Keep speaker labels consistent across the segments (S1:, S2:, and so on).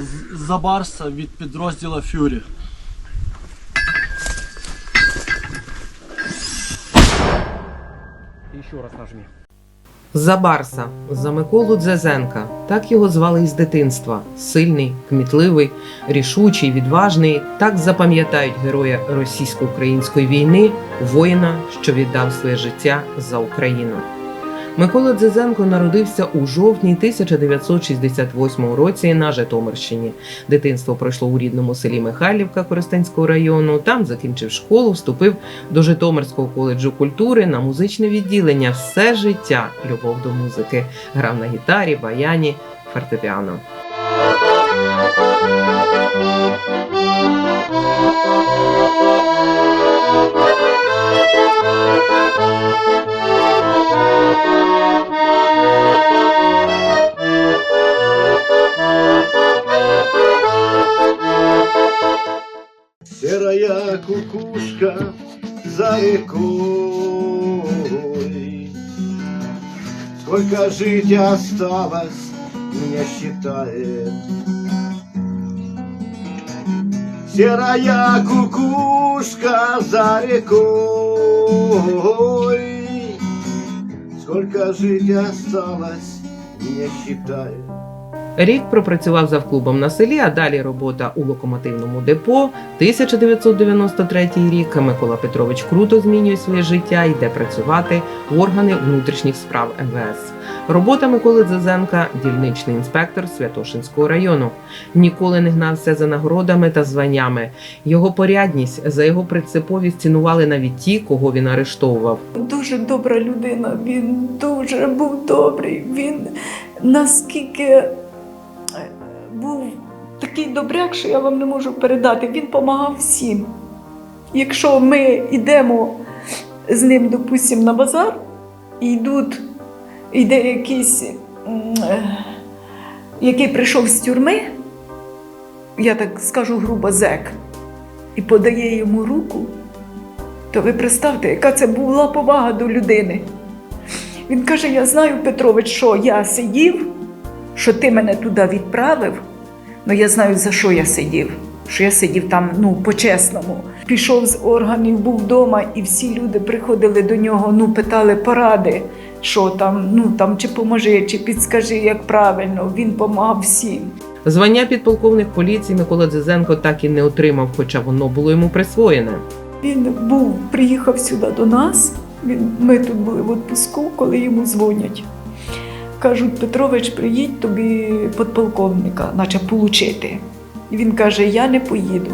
S1: з- Забарса від підрозділу Фюрі.
S2: Еще раз нажми.
S3: За Барса, за Миколу Дзезенка. Так його звали із дитинства. Сильний, кмітливий, рішучий, відважний. Так запам'ятають героя російсько-української війни, воїна, що віддав своє життя за Україну. Микола Дзезенко народився у жовтні 1968 році на Житомирщині. Дитинство пройшло у рідному селі Михайлівка Коростенського району. Там закінчив школу, вступив до Житомирського коледжу культури на музичне відділення. Все життя любов до музики. Грав на гітарі, баяні, фортепіано.
S4: Серая кукушка за рекой. Сколько жить осталось, меня считает. Серая кукушка за рекой. Сколько жить осталось, не считаю.
S3: Рік пропрацював завклубом на селі, а далі робота у локомотивному депо. 1993 рік Микола Петрович круто змінює своє життя, йде працювати в органи внутрішніх справ МВС. Робота Миколи Дзезенка – дільничний інспектор Святошинського району. Ніколи не гнався за нагородами та званнями. Його порядність за його принциповість цінували навіть ті, кого він арештовував.
S5: Дуже добра людина, він дуже був добрий. Він наскільки е, був такий добряк, що я вам не можу передати. Він допомагав всім. Якщо ми йдемо з ним, допустимо, на базар, і йдуть, йде якийсь, е, який прийшов з тюрми, я так скажу грубо зек, і подає йому руку, то ви представте, яка це була повага до людини. Він каже: Я знаю, Петрович, що я сидів, що ти мене туди відправив, але я знаю, за що я сидів. Що я сидів там ну, по-чесному. Пішов з органів, був вдома, і всі люди приходили до нього, ну, питали поради, що там, ну там чи поможи, чи підскажи, як правильно. Він допомагав всім.
S3: Звання підполковник поліції Микола Дзезенко так і не отримав, хоча воно було йому присвоєне.
S5: Він був, приїхав сюди до нас. Він, ми тут були в відпуску, коли йому дзвонять. Кажуть, Петрович, приїдь тобі подполковника, наче получити. І він каже: Я не поїду.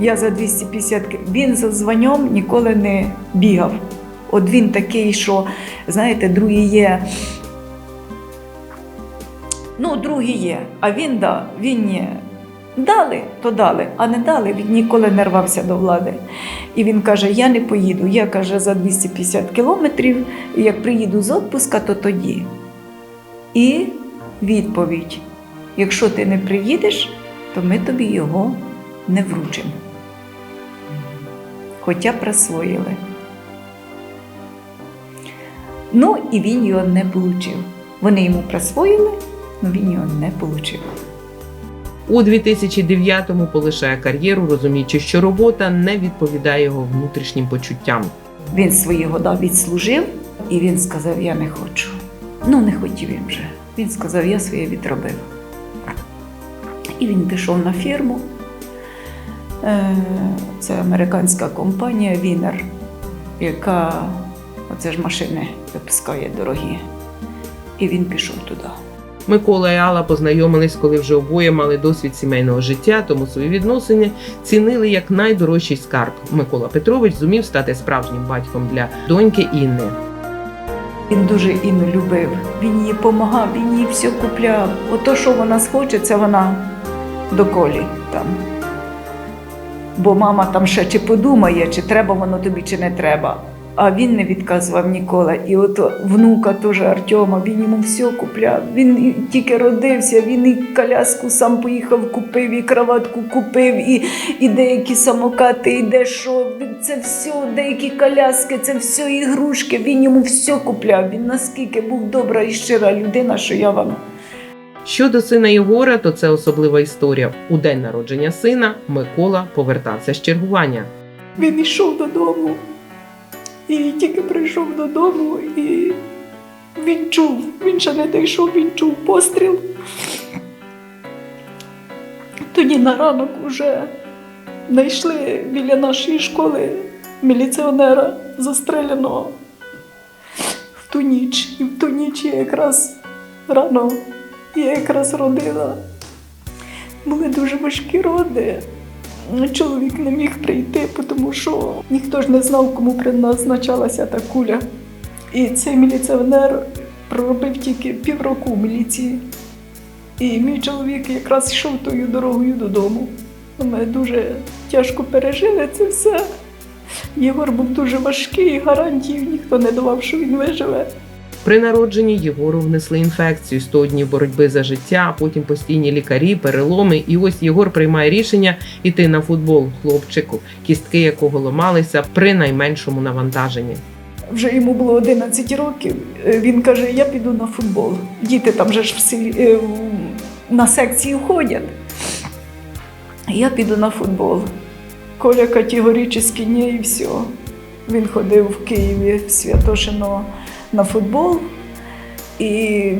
S5: Я за 250 ки- Він за званням ніколи не бігав. От він такий, що, знаєте, другий є. Ну, другий є, а він да, він ні. Дали, то дали, а не дали, він ніколи не рвався до влади. І він каже: Я не поїду. Я каже за 250 кілометрів, і як приїду з відпуска, то тоді. І відповідь: якщо ти не приїдеш, то ми тобі його не вручимо. Хоча присвоїли. Ну, і він його не отримав. Вони йому присвоїли, але він його не отримав.
S3: У 2009-му полишає кар'єру, розуміючи, що робота не відповідає його внутрішнім почуттям.
S5: Він свої года відслужив, і він сказав: Я не хочу. Ну, не хотів він вже. Він сказав, я своє відробив. І він пішов на фірму. Е, Це американська компанія Вінер, яка оце ж машини випускає дорогі. І він пішов туди.
S3: Микола і Алла познайомились, коли вже обоє мали досвід сімейного життя, тому свої відносини цінили як найдорожчий скарб. Микола Петрович зумів стати справжнім батьком для доньки Інни.
S5: Він дуже Інну любив. Він їй допомагав, він їй все купляв. Ото, що вона схоче, це вона до колі там. Бо мама там ще чи подумає, чи треба воно тобі, чи не треба. А він не відказував ніколи. І от внука теж Артема, він йому все купляв. Він тільки родився, він і коляску сам поїхав, купив, і кроватку купив, і, і деякі самокати, і де що. Він Це все, деякі коляски, це все ігрушки. Він йому все купляв. Він наскільки був добра і щира людина, що я вам
S3: Щодо сина Єгора, то це особлива історія. У день народження сина Микола повертався з чергування.
S5: Він йшов додому. І тільки прийшов додому, і він чув, він ще не дійшов, він чув постріл. Тоді на ранок вже знайшли біля нашої школи міліціонера застреляного в ту ніч. І в ту ніч я якраз рано я якраз родила. Були дуже важкі роди. Чоловік не міг прийти, тому що ніхто ж не знав, кому призначалася та куля. І цей міліціонер проробив тільки півроку в міліції. І мій чоловік якраз йшов тою дорогою додому. Ми дуже тяжко пережили це все. Єгор був дуже важкий, гарантій ніхто не давав, що він виживе.
S3: При народженні Єгору внесли інфекцію 100 днів боротьби за життя, потім постійні лікарі, переломи. І ось Єгор приймає рішення йти на футбол хлопчику, кістки якого ламалися при найменшому навантаженні.
S5: Вже йому було 11 років. Е, Він каже: Я піду на футбол. Діти там же ж в селі, е, на секції ходять. Я піду на футбол. Коля категорично ні і все. Він ходив в Києві в Святошино на футбол. І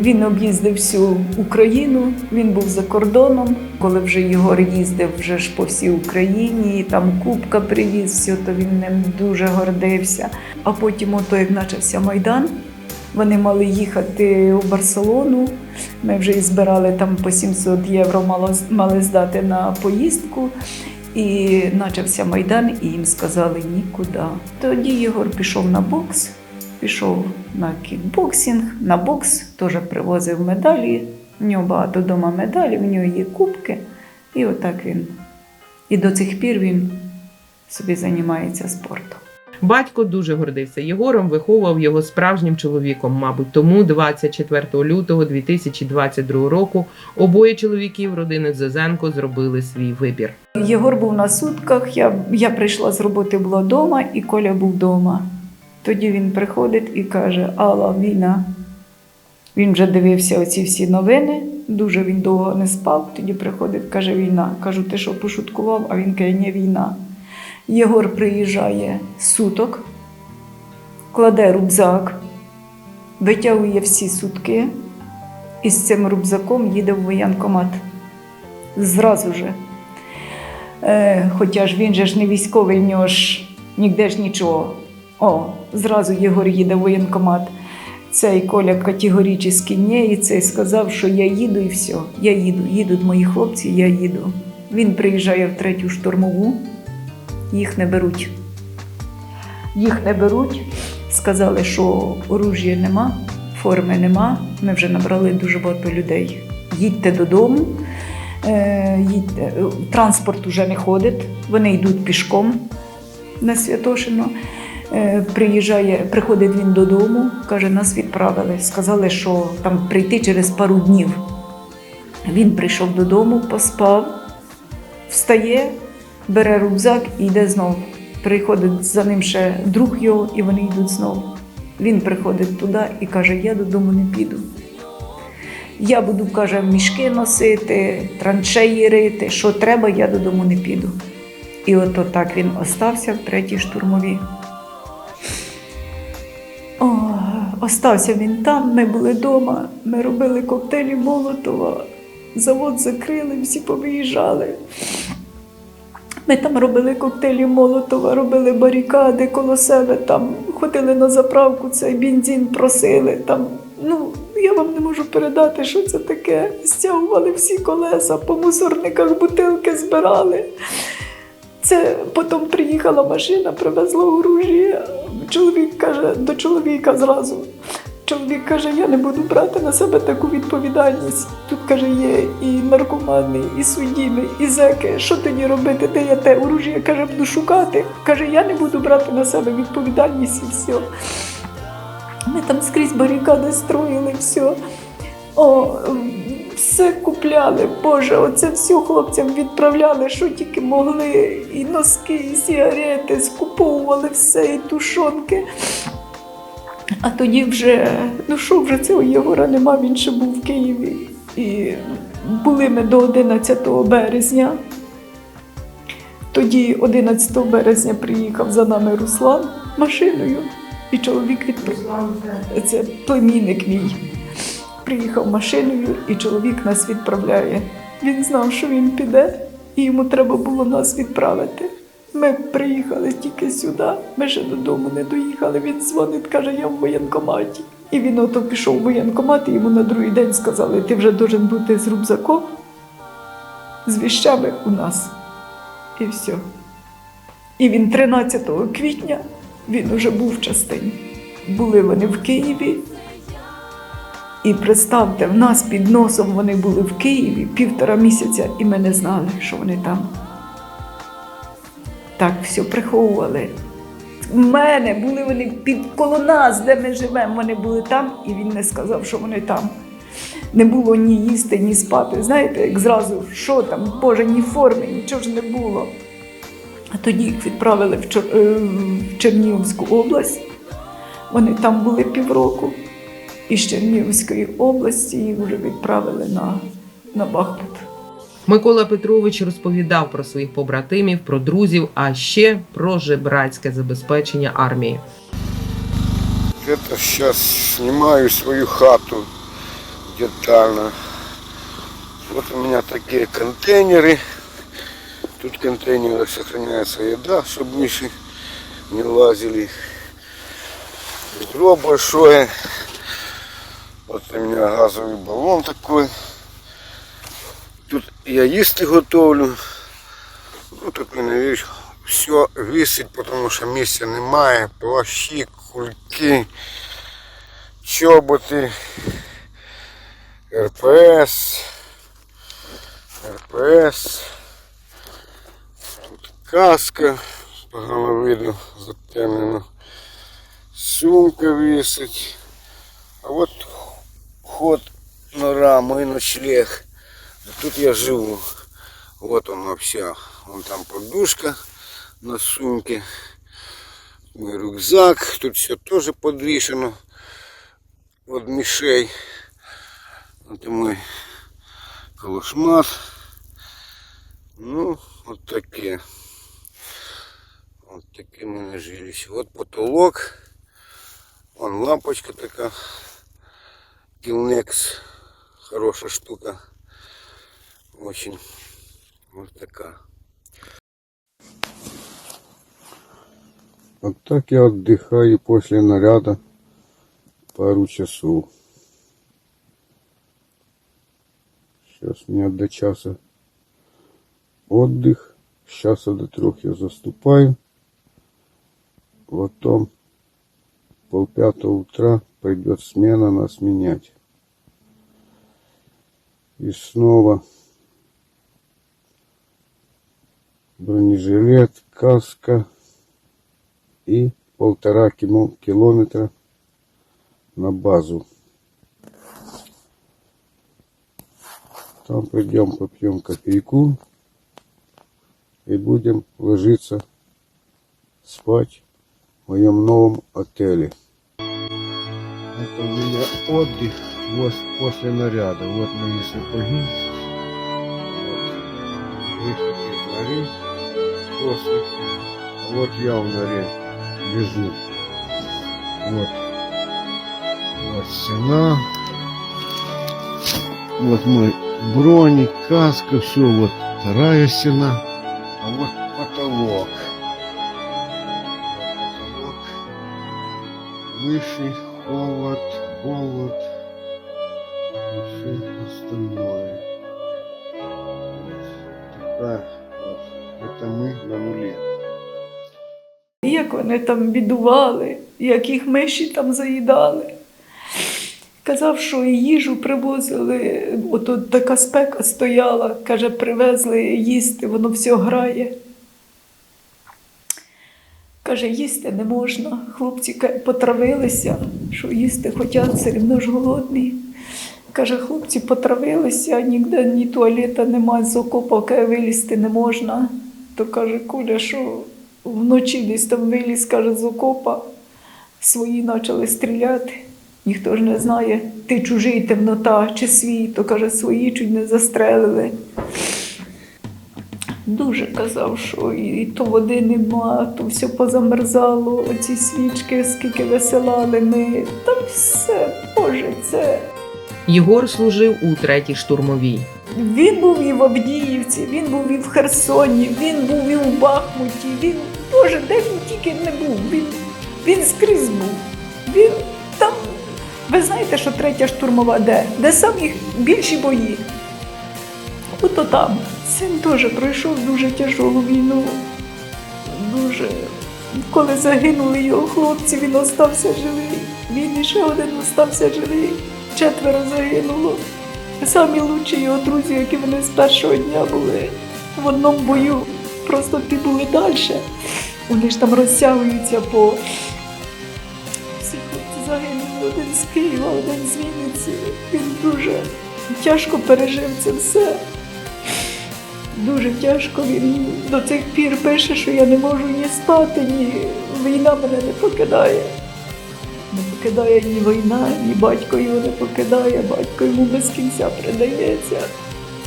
S5: він об'їздив всю Україну, він був за кордоном. Коли вже Єгор їздив вже ж по всій Україні, і там Кубка привіз, все, то він ним дуже гордився. А потім, ото як почався Майдан, вони мали їхати у Барселону. Ми вже і збирали там по 700 євро, мали здати на поїздку. І почався Майдан, і їм сказали нікуди. Тоді Єгор пішов на бокс, пішов на кікбоксинг, на бокс, теж привозив медалі. В нього багато вдома медалей, в нього є кубки. І отак він. І до цих пір він собі займається спортом.
S3: Батько дуже гордився Єгором, виховував його справжнім чоловіком. Мабуть, тому 24 лютого 2022 року обоє чоловіків родини Зезенко зробили свій вибір.
S5: Єгор був на сутках, я, я прийшла з роботи, була вдома, і Коля був вдома. Тоді він приходить і каже: Алла, війна. Він вже дивився оці всі новини, дуже він довго не спав. Тоді приходить, каже, війна. Кажу, ти що пошуткував? А він каже, ні, війна. Єгор приїжджає суток, кладе рюкзак, витягує всі сутки і з цим рюкзаком їде в воєнкомат. Зразу же. Е, хоча ж він же ж не військовий, в нього ж ніде ж нічого. О, зразу Єгор їде в воєнкомат. Цей Коля категорично ні, і цей сказав, що я їду і все. Я їду, їдуть мої хлопці, я їду. Він приїжджає в третю штурмову, їх не беруть. Їх не беруть. Сказали, що оружія нема, форми нема. Ми вже набрали дуже багато людей. Їдьте додому, е, їдьте. Транспорт уже не ходить, вони йдуть пішком на Святошино. Е, Приїжджає, приходить він додому, каже, нас відправили. Сказали, що там прийти через пару днів. Він прийшов додому, поспав, встає, бере рюкзак і йде знов. Приходить за ним ще друг його, і вони йдуть знов. Він приходить туди і каже: Я додому не піду. Я буду, каже, мішки носити, траншеї рити, що треба, я додому не піду. І от так він остався в третій штурмовій. Остався він там, ми були вдома, ми робили коктейлі Молотова, завод закрили, всі повиїжджали. Ми там робили коктейлі Молотова, робили барикади коло себе, там ходили на заправку, цей бензин просили. Там, ну, я вам не можу передати, що це таке. Стягували всі колеса, по мусорниках бутилки збирали. Це потім приїхала машина, привезла оружие. Чоловік каже до чоловіка зразу. Чоловік каже, я не буду брати на себе таку відповідальність. Тут каже, є і наркомани, і судіми, і зеки. Що тоді робити? Де я те оружие? Каже, буду шукати. Каже, я не буду брати на себе відповідальність і все. Ми там скрізь барикади строїли, все. О, все купляли, Боже, оце все хлопцям відправляли, що тільки могли. І носки, і сигарети, скуповували все, і тушонки. А тоді вже, ну що вже цього Єгора нема, він ще був в Києві. І були ми до 11 березня. Тоді 11 березня приїхав за нами Руслан машиною, і чоловік відправив. Це племінник мій. Приїхав машиною, і чоловік нас відправляє. Він знав, що він піде, і йому треба було нас відправити. Ми приїхали тільки сюди, ми ще додому не доїхали. Він дзвонить, каже, я в воєнкоматі. І він ото пішов в воєнкомат, і йому на другий день сказали, ти вже должен бути з рюкзаком, з віщами у нас. І все. І він 13 квітня він уже був в частині. Були вони в Києві. І представте, в нас під носом вони були в Києві півтора місяця, і ми не знали, що вони там. Так все приховували. У мене були вони під коло нас, де ми живемо, вони були там, і він не сказав, що вони там. Не було ні їсти, ні спати. Знаєте, як зразу, що там, Боже, ні форми, нічого ж не було. А тоді їх відправили в, Чор- е, в Чернігівську область. Вони там були півроку І з Чернігівської області їх вже відправили на, на Бахмут.
S3: Микола Петрович розповідав про своїх побратимів, про друзів, а ще про жебрацьке забезпечення армії.
S2: Это сейчас снимаю свою хату детально. Вот у меня такие контейнеры. Тут в контейнерах сохраняется еда, чтобы мыши не лазили. Ведро большое. Вот у меня газовый баллон такой. Тут я їсти готовлю. Ну, мене віж, все висить, тому що місця немає. Плащі, кульки, чоботи, РПС, РПС. Тут каска, погано видно, затемнено. Сумка висить. А от ход нора, мой ночлег. Тут я живу. Вот она вся. Вон там подушка на сумке. Мой рюкзак. Тут все тоже подвешено от мишей. Это мой колошмат. Ну, вот такие. Вот такие мы нажились. Вот потолок. Вон лампочка такая. Килнекс. Хорошая штука. Очень вот такая. Вот так я отдыхаю после наряда пару часов. Сейчас у меня до часа отдых. С часа до трех я заступаю. Потом полпятого утра пойдет смена нас менять. И снова бронежилет, каска и полтора километра на базу. Там придем, попьем кофейку и будем ложиться спать в моем новом отеле. Отдых после наряда. Вот мои сапоги. Вот. Выход из норы после. Вот я в норе лежу. Вот. Вот стена. Вот мой броник, каска, все. Вот вторая стена. А вот потолок. Вот потолок. Холод, голод и все остальное. Вот. Это мы на нуле.
S5: Як вони там бідували, як їх миші там заїдали. Казав, що їжу привозили, от така спека стояла, каже, привезли їсти, воно все грає. Каже, їсти не можна. Хлопці потравилися, що їсти хочуть, все одно ж голодні. Каже, хлопці потравилися, ніде ні туалета немає, з окопа каже, вилізти не можна. То каже, Куля, що вночі десь там виліз, каже, з окопа, свої почали стріляти. Ніхто ж не знає, ти чужий темнота чи свій, то каже, свої чуть не застрелили. Дуже казав, що і, то води нема, то все позамерзало, оці свічки, скільки висилали ми. Та все, Боже, це.
S3: Єгор служив у третій штурмовій.
S5: Він був і в Авдіївці, він був і в Херсоні, він був і в Бахмуті. Він, Боже, де він тільки не був. Він, він скрізь був. Він там. Ви знаєте, що третя штурмова де? Де самі більші бої? Ото там. Син теж пройшов дуже тяжку війну. Дуже. Коли загинули його хлопці, він остався живий. Він і ще один остався живий. Четверо загинуло. Самі лучші його друзі, які вони з першого дня були в одному бою. Просто ті були далі. Вони ж там розтягуються по всі хлопці загинули один з Києва, один з Вінниці. Він дуже тяжко пережив це все. Дуже тяжко він до цих пір пише, що я не можу ні спати, ні війна мене не покидає. Не покидає ні війна, ні батько його не покидає, батько йому без кінця придається.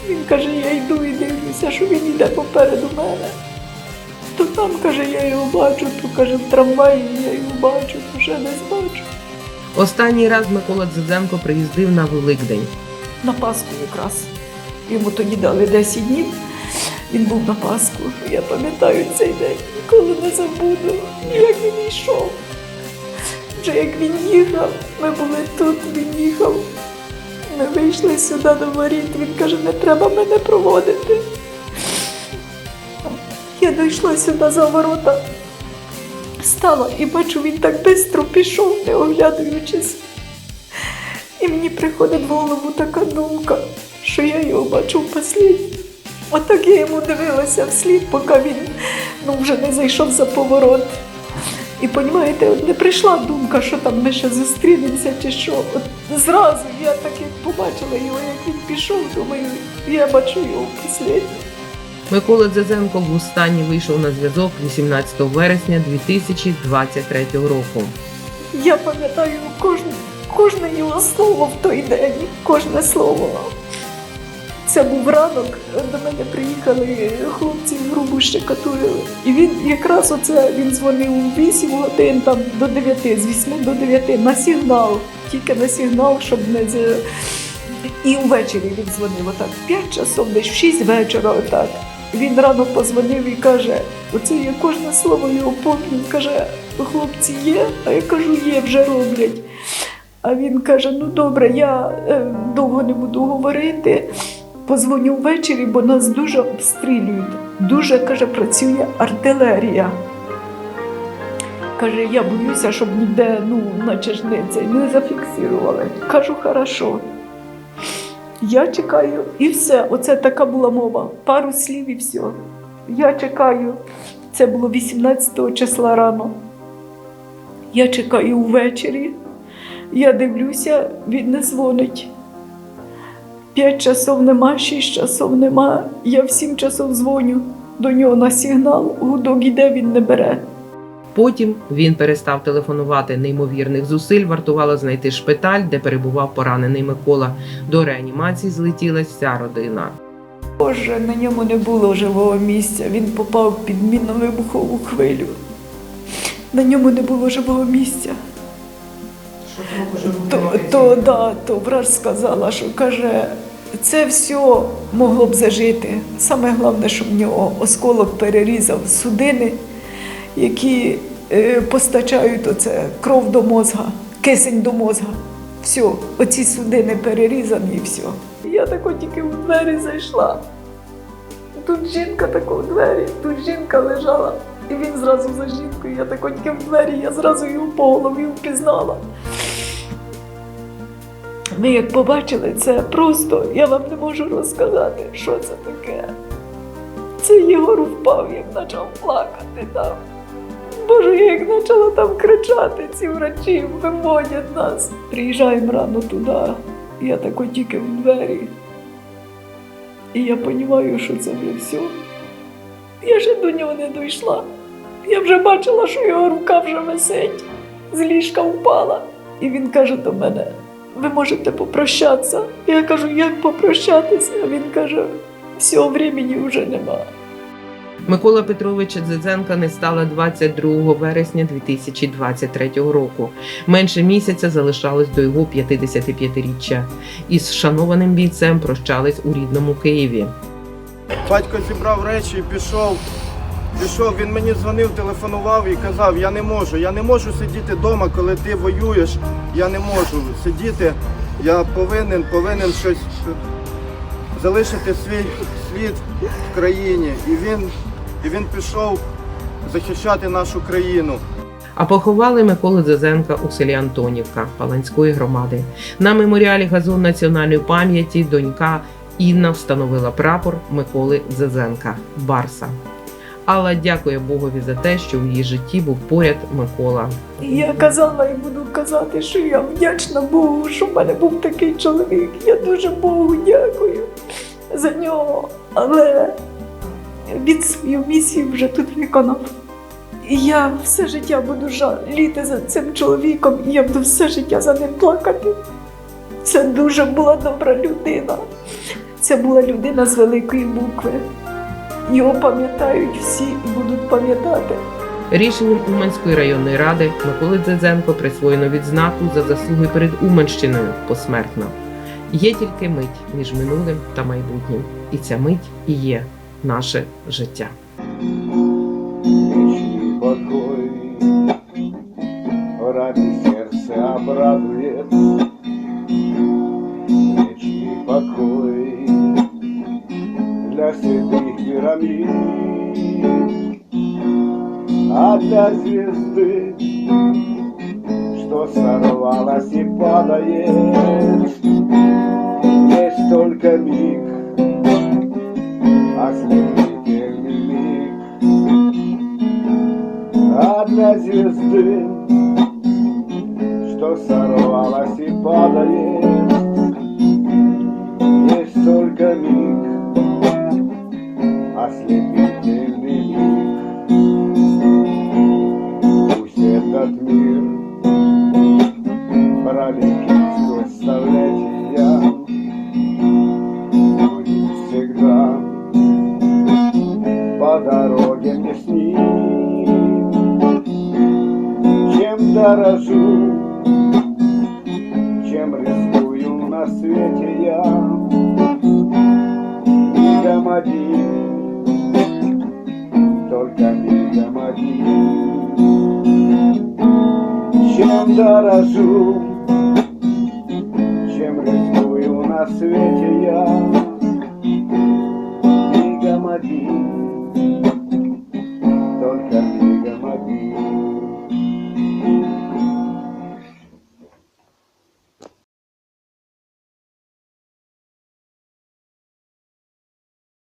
S5: Він каже, я йду і дивлюся, що він йде попереду мене. То там, каже, я його бачу, то каже, в трамваї я його бачу, то ще десь бачу.
S3: Останній раз Микола Дзидзенко приїздив на Великдень.
S5: На Пасху якраз. Йому тоді дали 10 днів. Він був на Пасху. Я пам'ятаю цей день, ніколи не забуду, як він йшов. Вже як він їхав, ми були тут, він їхав. Ми вийшли сюди до воріт, він каже, не треба мене проводити. Я дійшла сюди за ворота, стала і бачу, він так швидко пішов, не оглядуючись. І мені приходить в голову така думка, що я його бачу в послідній. Отак я йому дивилася вслід, поки він ну, вже не зайшов за поворот. І розумієте, от не прийшла думка, що там ми ще зустрінемося чи що. От зразу я так як побачила його, як він пішов, думаю, я бачу його в послідній.
S3: Микола Дзидзенко востаннє вийшов на зв'язок 18 вересня 2023 року.
S5: Я пам'ятаю кожне, кожне його слово в той день, кожне слово. Це був ранок, до мене приїхали хлопці грубу щекотурили. І він якраз оце він дзвонив у 8 годин там до 9, з 8 до 9 на сигнал, тільки на сигнал, щоб не з... І ввечері він дзвонив отак, 5 часов, десь в 6 вечора отак. Він рано позвонив і каже, оце я кожне слово його помню. Каже, хлопці є, а я кажу, є, вже роблять. А він каже: ну добре, я е, довго не буду говорити. Позвоню ввечері, бо нас дуже обстрілюють. Дуже каже, працює артилерія. Каже, я боюся, щоб ніде, ну, наче ж не це не зафіксували. Кажу, хорошо. Я чекаю, і все. Оце така була мова. Пару слів і все. Я чекаю. Це було 18 числа рано. Я чекаю ввечері. Я дивлюся, він не дзвонить. П'ять часов нема, шість часов нема. Я в сім часов дзвоню до нього на сигнал, гудок іде, він не бере.
S3: Потім він перестав телефонувати. Неймовірних зусиль вартувало знайти шпиталь, де перебував поранений Микола. До реанімації злетілась вся родина.
S5: Боже, на ньому не було живого місця. Він попав під мінно-вибухову хвилю. На ньому не було живого місця. То, то, да, то врач сказала, що каже, це все могло б зажити. Саме головне, щоб в нього осколок перерізав судини, які е, постачають оце кров до мозга, кисень до мозга. Все, оці судини перерізані і все. Я тако тільки в двері зайшла. Тут жінка тако в двері, тут жінка лежала. І він зразу за жінкою, я тако тільки в двері, я зразу його по голові впізнала. Ми як побачили це просто, я вам не можу розказати, що це таке. Це Єгор впав, як почав плакати там. Боже, я як почала там кричати, ці врачі виводять нас. Приїжджаємо рано туди, я тако тільки в двері. І я розумію, що це вже все. Я ще до нього не дійшла. Я вже бачила, що його рука вже висить, з ліжка впала. І він каже до мене: ви можете попрощатися. Я кажу, як попрощатися? А він каже, всього времени вже немає.
S3: Микола Петровича Дзедзенка не стало 22 вересня 2023 року. Менше місяця залишалось до його 55-річчя. Із шанованим бійцем прощались у рідному Києві.
S6: Батько зібрав речі і пішов. Пішов, він мені дзвонив, телефонував і казав, я не можу, я не можу сидіти вдома, коли ти воюєш. Я не можу сидіти. Я повинен, повинен щось залишити свій слід в країні. І він, і він пішов захищати нашу країну.
S3: А поховали Миколу Дзезенка у селі Антонівка Паланської громади. На меморіалі газон національної пам'яті донька Інна встановила прапор Миколи Дзезенка Барса. Алла дякує Богові за те, що в її житті був поряд Микола.
S5: Я казала і буду казати, що я вдячна Богу, що в мене був такий чоловік. Я дуже Богу дякую за нього. Але він свою місію вже тут виконав. І я все життя буду жаліти за цим чоловіком, і я буду все життя за ним плакати. Це дуже була добра людина. Це була людина з великої букви. Його пам'ятають всі і будуть пам'ятати.
S3: Рішенням Уманської районної ради Миколи Дзедзенко присвоєно відзнаку за заслуги перед Уманщиною посмертно. Є тільки мить між минулим та майбутнім, і ця мить і є наше життя.
S2: Вечный покой Ради сердца обрадует Вечный покой Для святых пирамид А для звезды Что сорвалась и падает Есть только миг Ослепительный миг а для звезды, что сорвалась и падает, есть только миг, ослепительный миг. Пусть этот мир пролетит сквозь столетия, будет всегда по дороге мне с ним. Чем дорожу, чем рискую на свете я,